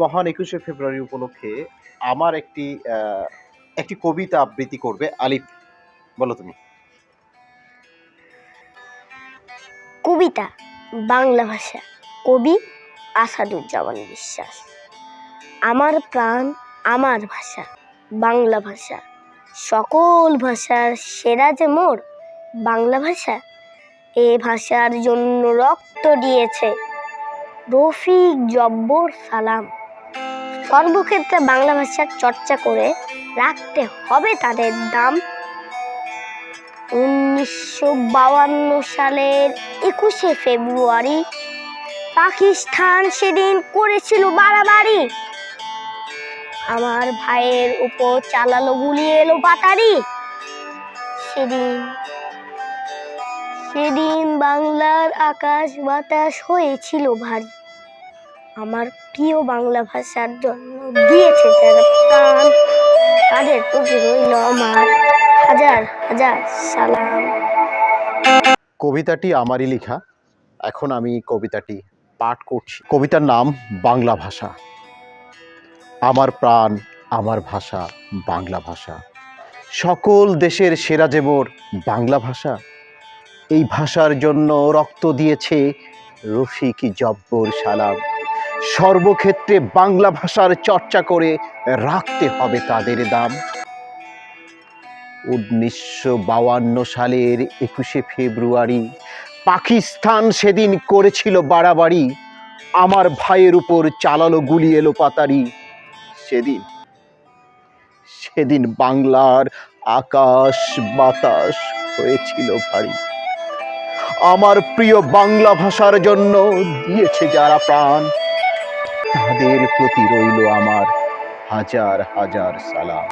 মহান একুশে ফেব্রুয়ারি উপলক্ষে আমার একটি একটি কবিতা আবৃত্তি করবে আলিফ। বলো তুমি। কবিতা, বাংলা ভাষা। কবি আসাদুজ্জামান বিশ্বাস। আমার প্রাণ আমার ভাষা, বাংলা ভাষা। সকল ভাষার সেরা যে মোর, বাংলা ভাষা। এ ভাষার জন্য রক্ত দিয়েছে রফিক জব্বর সালাম। সর্বক্ষেত্রে বাংলা ভাষার চর্চা করে রাখতে হবে তাদের দাম। উনিশশো বাউান্ন সালের একুশে ফেব্রুয়ারি পাকিস্তান সেদিন করেছিল বাড়াবাড়ি। আমার ভাইয়ের উপর চালালো, গুলি এলো বাতারি। সেদিন সেদিন বাংলার আকাশ বাতাস হয়েছিল ভারী। আমার প্রিয় বাংলা ভাষার জন্য দিয়েছে যারা প্রাণ। তাদের প্রতি রইল আমার হাজার হাজার সালাম। কবিতাটি আমারই লেখা, এখন আমি কবিতাটি পাঠ করছি। কবিতার নাম বাংলা ভাষা। আমার প্রাণ, আমার ভাষা, বাংলা ভাষা। সকল দেশের সেরা যে মোর বাংলা ভাষা, এই ভাষার জন্য রক্ত দিয়েছে রফিক জব্বর সালাম। সর্বক্ষেত্রে বাংলা ভাষার চর্চা করে রাখতে হবে তাদের দাম। উনিশশো বাউান্ন সালের একুশে ফেব্রুয়ারি, পাকিস্তান সেদিন করেছিল বাড়াবাড়ি। আমার ভাইয়ের উপর চালালো গুলি এলো পাতারি সেদিন সেদিন বাংলার আকাশ বাতাস হয়েছিল ভারী। আমার প্রিয় বাংলা ভাষার জন্য দিয়েছে যারা প্রাণ। তাদের প্রতি রইল আমার হাজার হাজার সালাম।